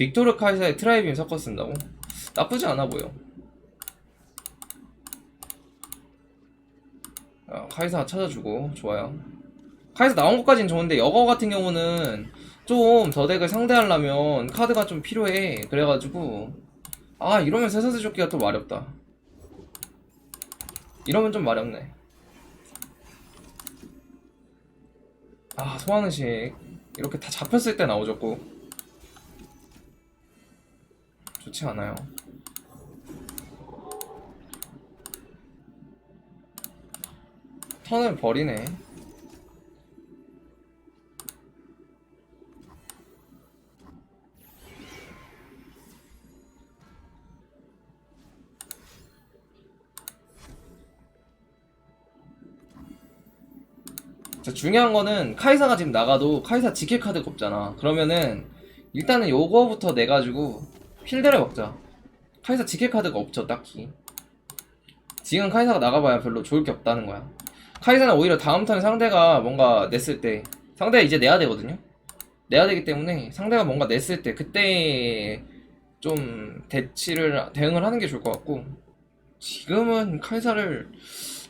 빅토르 카이사에 트라이빙 섞어 쓴다고? 나쁘지 않아 보여. 아, 카이사 찾아주고 좋아요. 카이사 나온 것까진 좋은데 여거 같은 경우는 좀 저 덱을 상대하려면 카드가 좀 필요해. 그래가지고 아 이러면 세사스 조끼가 또 마렵다. 이러면 좀 마렵네. 아 소환의식 이렇게 다 잡혔을 때 나오죠 꼭. 좋지 않아요. 턴을 버리네. 자, 중요한 거는 카이사가 지금 나가도 카이사 지킬 카드가 없잖아. 그러면은 일단은 요거부터 내가지고 필드를 먹자. 카이사 지킬 카드가 없죠, 딱히. 지금 카이사가 나가봐야 별로 좋을 게 없다는 거야. 카이사는 오히려 다음 턴에 상대가 뭔가 냈을 때 상대가 이제 내야 되거든요. 내야 되기 때문에 상대가 뭔가 냈을 때 그때 좀 대치를 대응을 하는 게 좋을 것 같고 지금은 카이사를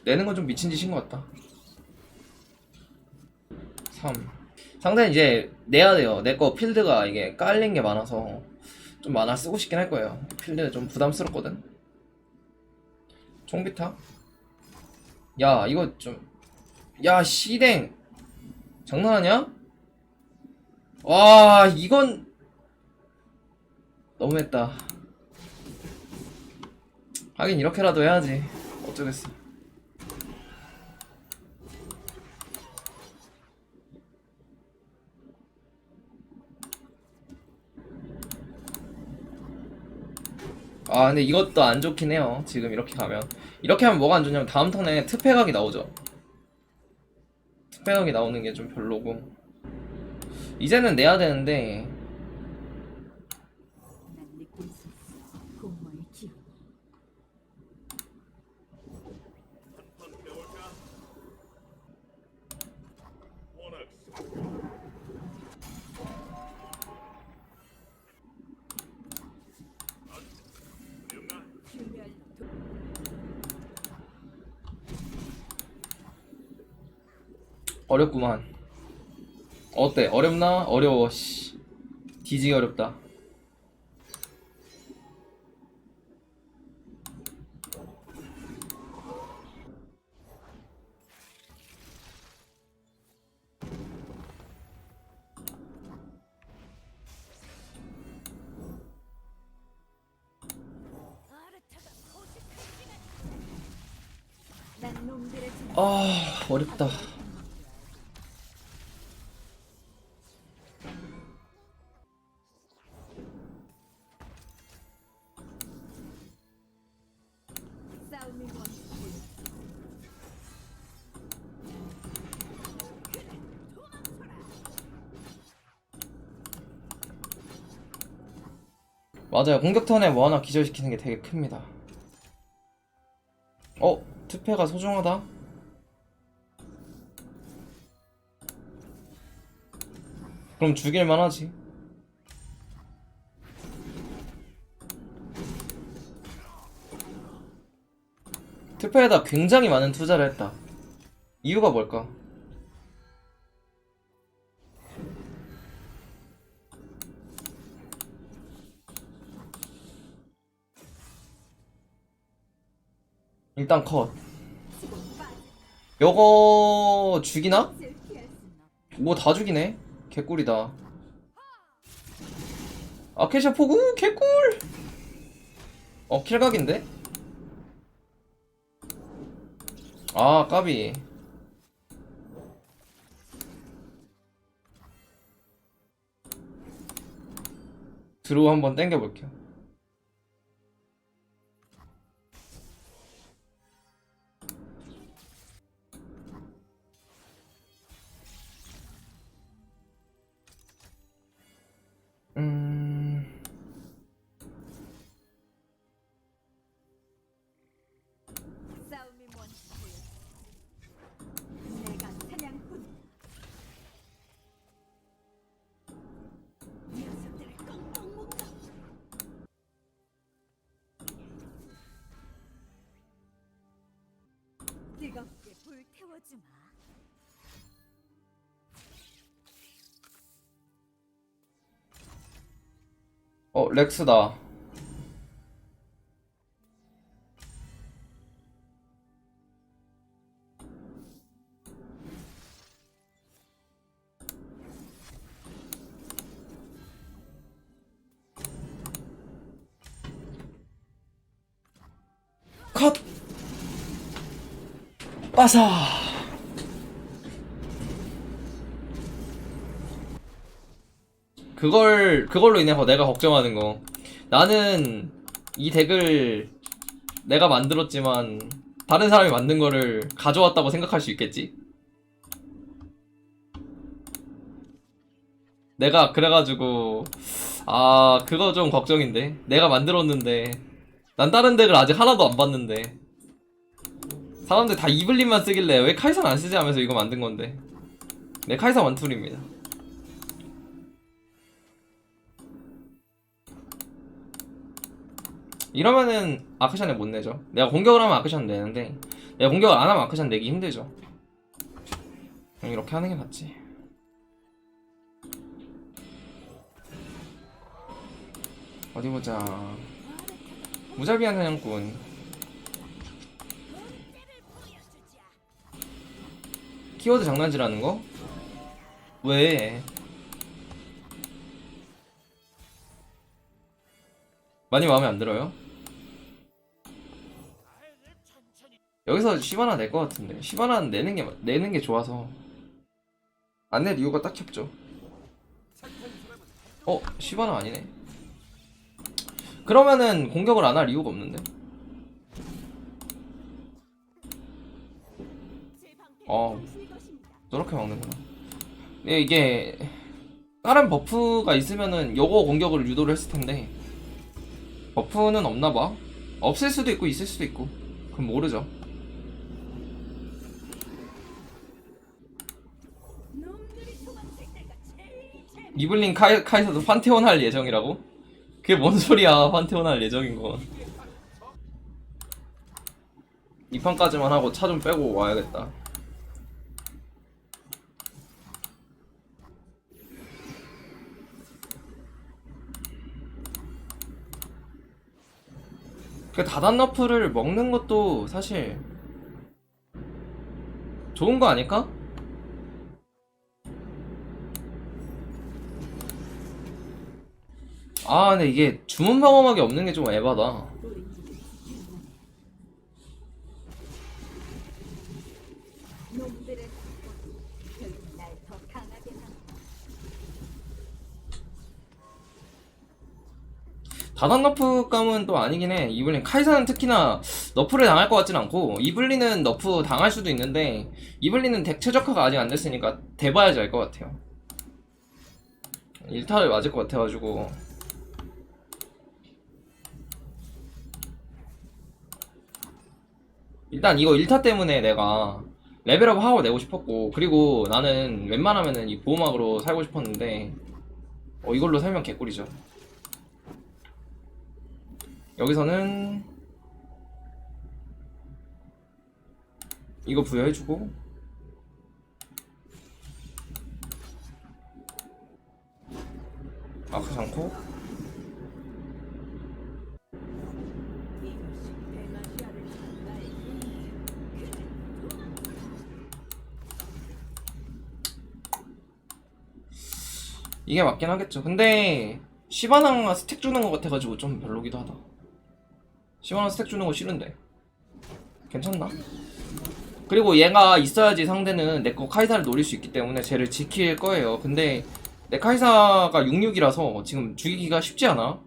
내는 건 좀 미친 짓인 것 같다. 3 상대는 이제 내야 돼요. 내 거 필드가 이게 깔린 게 많아서 좀 만화 쓰고 싶긴 할 거예요. 필드 좀 부담스럽거든. 총비타? 야 이거 좀 야 시댕 장난하냐? 와 이건 너무했다. 하긴 이렇게라도 해야지. 어쩌겠어. 아 근데 이것도 안 좋긴 해요. 지금 이렇게 가면. 이렇게 하면 뭐가 안 좋냐면 다음 턴에 특패각이 나오죠. 특패각이 나오는 게 좀 별로고. 이제는 내야 되는데 난 느낄 수 있어. 공허의 기운. 어렵구만. 어때? 어렵나? 어려워 씨. 뒤지기 어렵다 맞아요 공격 턴에 뭐 하나 기절시키는 게 되게 큽니다 어? 투패가 소중하다? 그럼 죽일만 하지 투패에다 굉장히 많은 투자를 했다 이유가 뭘까? 일단 컷. 요거 죽이나? 뭐 다 죽이네. 개꿀이다. 아케샤 포구? 개꿀! 어 킬각인데? 아 까비. 드로우 한번 땡겨볼게요 보여주마. 어 렉스다. 컷! 빠사 그걸 그걸로 인해서 내가 걱정하는 거. 나는 이 덱을 내가 만들었지만 다른 사람이 만든 거를 가져왔다고 생각할 수 있겠지? 내가 그래가지고 아 그거 좀 걱정인데. 내가 만들었는데. 난 다른 덱을 아직 하나도 안 봤는데. 사람들 다 이블린만 쓰길래 왜 카이사는 안 쓰지 하면서 이거 만든 건데. 네 카이사 원툴입니다 이러면은 아크샨을 못 내죠. 내가 공격을 하면 아크샨 내는데 내가 공격을 안 하면 아크샨 내기 힘들죠. 그냥 이렇게 하는 게 낫지. 어디 보자. 무자비한 사냥꾼. 키워드 장난질하는 거? 왜? 많이 마음에 안 들어요? 여기서 시바나 낼것 같은데 시바나는 내는 게 내는 게 좋아서 안 낼 이유가 딱히 없죠. 어 시바나 아니네. 그러면은 공격을 안 할 이유가 없는데. 어 저렇게 먹는구나. 예, 이게 다른 버프가 있으면은 요거 공격을 유도를 했을 텐데 버프는 없나 봐. 없을 수도 있고 있을 수도 있고. 그럼 모르죠. 놈들이 도망칠 때가 제일 재밌. 이블린 카이, 카이사도 판테온 할 예정이라고? 그게 뭔 소리야 판테온 할 예정인 건. 이 판까지만 하고 차 좀 빼고 와야겠다. 그 다단너프를 먹는 것도 사실 좋은 거 아닐까? 아 근데 이게 주문 방어막이 없는 게 좀 에바다. 다단 너프 감은 또 아니긴 해. 이블린 카이사는 특히나 너프를 당할 것 같진 않고 이블린은 너프 당할 수도 있는데 이블린은 덱 최적화가 아직 안 됐으니까 돼봐야지 알 것 같아요. 1타를 맞을 것 같아가지고 일단 이거 1타 때문에 내가 레벨업 하고 내고 싶었고 그리고 나는 웬만하면은 이 보호막으로 살고 싶었는데 어 이걸로 살면 개꿀이죠. 여기서는 이거 부여해주고 아크 않고 이게 맞긴 하겠죠. 근데 시바나가 스택 주는 것 같아가지고 좀 별로기도 하다. 시바나 스택 주는 거 싫은데. 괜찮나? 그리고 얘가 있어야지 상대는 내 거 카이사를 노릴 수 있기 때문에 쟤를 지킬 거예요. 근데 내 카이사가 66이라서 지금 죽이기가 쉽지 않아.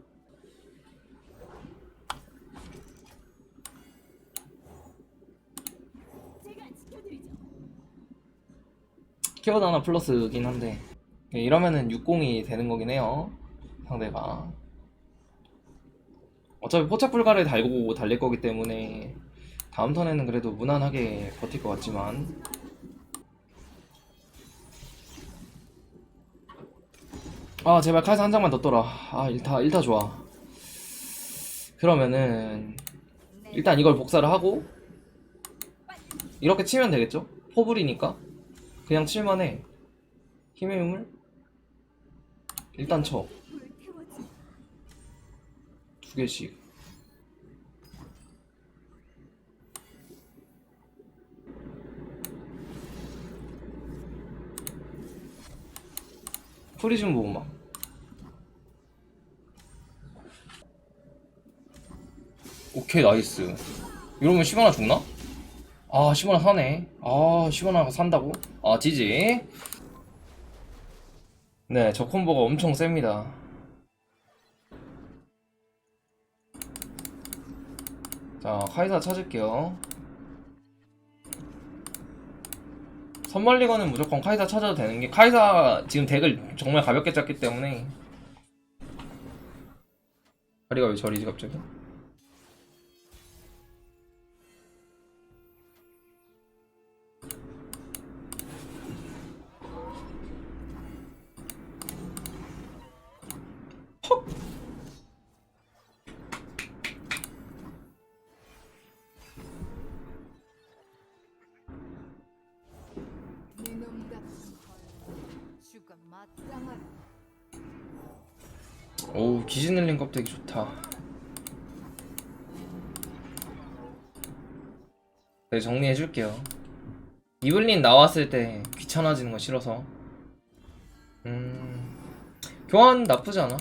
키워드 하나 플러스긴 한데. 예, 이러면은 60이 되는 거긴 해요 상대가. 어차피 포착 불가를 달고 달릴 거기 때문에 다음 턴에는 그래도 무난하게 버틸 것 같지만. 아 제발 칼사 한 장만 더 떠라. 아 1타 1타 좋아. 그러면은 일단 이걸 복사를 하고 이렇게 치면 되겠죠? 포블이니까? 그냥 칠만해. 힘의 유물 일단 쳐. 두 개씩. 프리즘 보호막. 오케이 나이스. 이러면 10원나 죽나? 아 10원나 사네. 아 10원나 산다고? 아 지지 네 저 콤보가 엄청 셉니다. 자 카이사 찾을게요. 선멀리건은 무조건 카이사 찾아도 되는 게 카이사 지금 덱을 정말 가볍게 짰기 때문에. 다리가 왜 저리지 갑자기? 오우 기진 늘린 껍데기 좋다. 네 정리해줄게요. 이블린 나왔을 때 귀찮아지는 거 싫어서. 음 교환 나쁘지 않아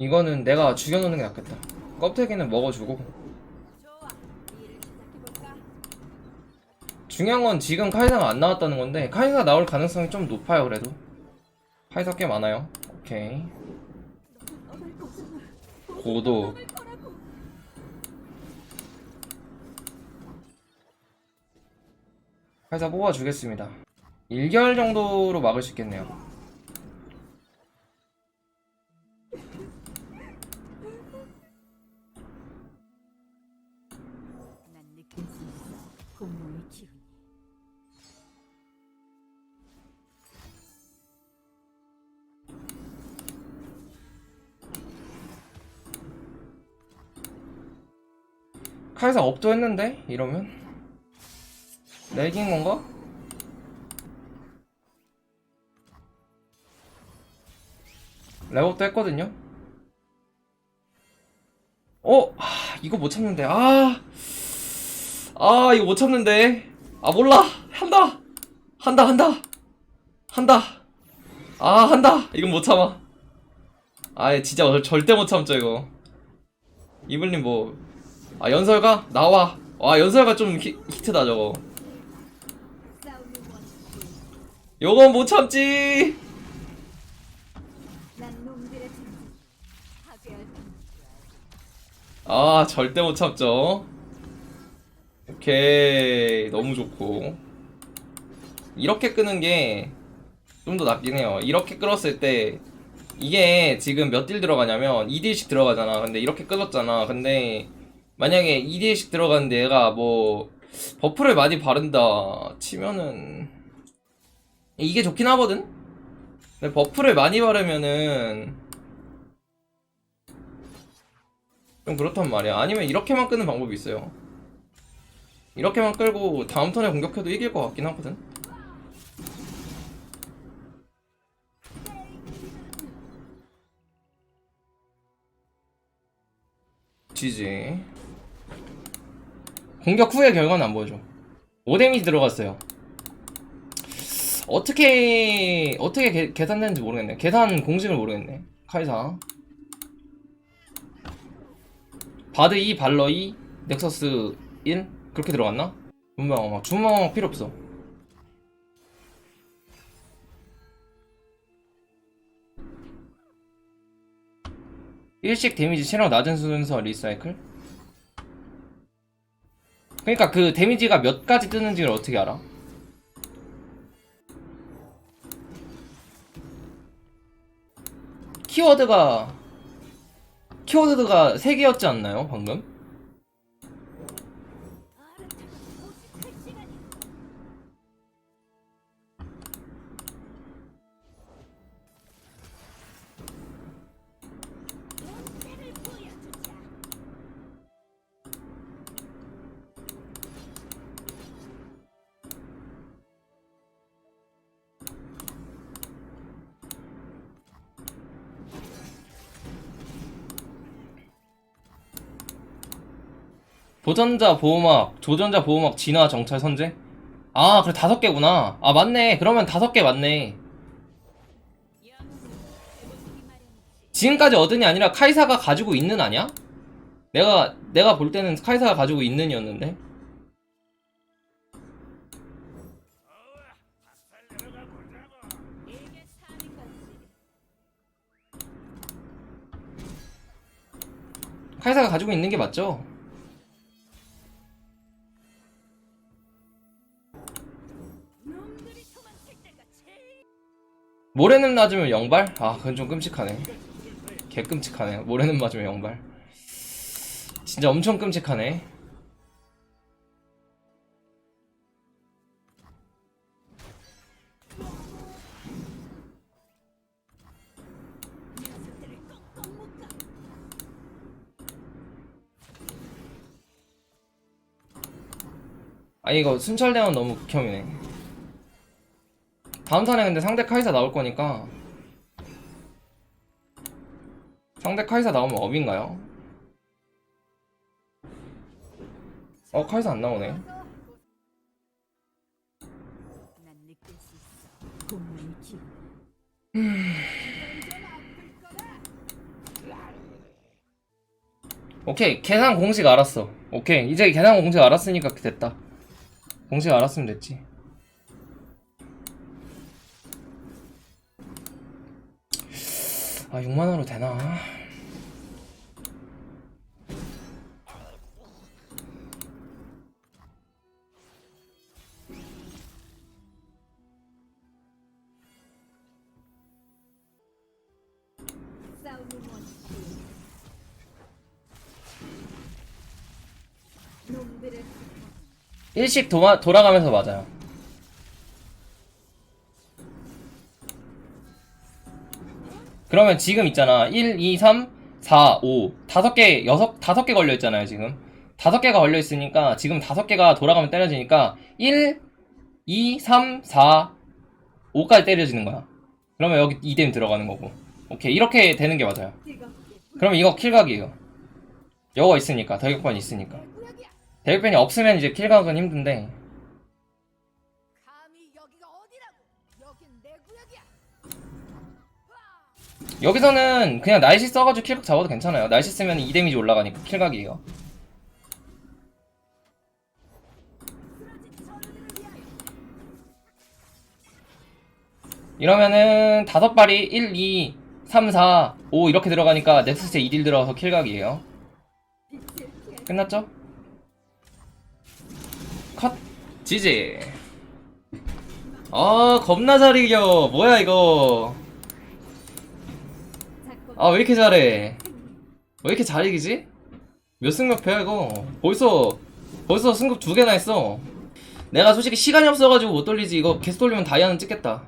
이거는 내가 죽여놓는 게 낫겠다 껍데기는 먹어주고? 중요한 건 지금 카이사가 안 나왔다는 건데 카이사 나올 가능성이 좀 높아요 그래도 카이사 꽤 많아요 오케이. 고도. 카이사 뽑아주겠습니다 1개월 정도로 막을 수 있겠네요 카이사 업도 했는데? 이러면? 내 이긴 건가? 랩업도 했거든요? 어? 아 이거 못 참는데. 아... 아 이거 못 참는데. 아 몰라. 한다! 한다 한다! 한다! 아 한다! 이건 못 참아. 아 진짜 절- 절대 못 참죠 이거. 이블린 뭐 아 연설가? 나와. 와 연설가 좀 히, 히트다 저거. 요건 못 참지. 아 절대 못 참죠. 오케이. 너무 좋고. 이렇게 끄는 게 좀 더 낫긴 해요. 이렇게 끌었을 때 이게 지금 몇 딜 들어가냐면 2딜씩 들어가잖아. 근데 이렇게 끌었잖아. 근데 만약에 2딜씩 들어가는데 얘가 뭐 버프를 많이 바른다 치면은 이게 좋긴 하거든 근데 버프를 많이 바르면은 좀 그렇단 말이야. 아니면 이렇게만 끄는 방법이 있어요. 이렇게만 끌고 다음 턴에 공격해도 이길 것 같긴 하거든. 지지. 공격 후의 결과는 안 보여줘. 5데미지 들어갔어요. 어떻게 어떻게 계, 계산되는지 모르겠네. 계산 공식을 모르겠네. 카이사. 바드 2, 발러 2, 넥서스 1 그렇게 들어갔나? 주문방어막 주문방어막 필요 없어 일식 데미지 체력 낮은 순서 리사이클? 그러니까 그 데미지가 몇 가지 뜨는지를 어떻게 알아? 키워드가 키워드가 3개였지 않나요 방금? 도전자 보호막, 조전자 보호막, 진화 정찰 선제? 아, 그래 다섯 개구나. 아, 맞네. 그러면 다섯 개 맞네. 지금까지 얻은이 아니라 카이사가 가지고 있는 아니야? 내가 내가 볼 때는 카이사가 가지고 있는이었는데. 카이사가 가지고 있는 게 맞죠? 모래는 맞으면 영발? 아, 그건 좀 끔찍하네. 개 끔찍하네. 모래는 맞으면 영발. 진짜 엄청 끔찍하네. 아 이거 순찰대원 너무 극혐이네 다음 턴에 근데 상대 카이사 나올 거니까 상대 카이사 나오면 업인가요? 어 카이사 안 나오네 기운. 오케이 계산 공식 알았어 오케이 이제 계산 공식 알았으니까 됐다 공식 알았으면 됐지 아 6만원으로 되나? 일씩 도마, 돌아가면서 맞아요 그러면 지금 있잖아. 1, 2, 3, 4, 5 다섯 개, 여섯, 다섯 개 걸려 있잖아요 지금. 다섯 개가 걸려 있으니까 지금 다섯 개가 돌아가면 때려지니까 1, 2, 3, 4, 5까지 때려지는 거야. 그러면 여기 2댐 들어가는 거고. 오케이. 이렇게 되는 게 맞아요. 그러면 이거 킬각이에요. 여우가 있으니까 대격반이 있으니까. 대격반이 없으면 이제 킬각은 힘든데 여기서는 그냥 날씨 써가지고 킬각 잡아도 괜찮아요. 날씨 쓰면 2 데미지 올라가니까 킬각이에요. 이러면은 다섯 발이 1, 2, 3, 4, 5 이렇게 들어가니까 넥서스에 2딜 들어가서 킬각이에요. 끝났죠? 컷! 지지! 아 겁나 잘 이겨 뭐야 이거 아 왜 이렇게 잘해? 왜 이렇게 잘 이기지? 몇 승 몇 패야 이거? 벌써 벌써 승급 두 개나 했어. 내가 솔직히 시간이 없어가지고 못 돌리지. 이거 계속 돌리면 다이아는 찍겠다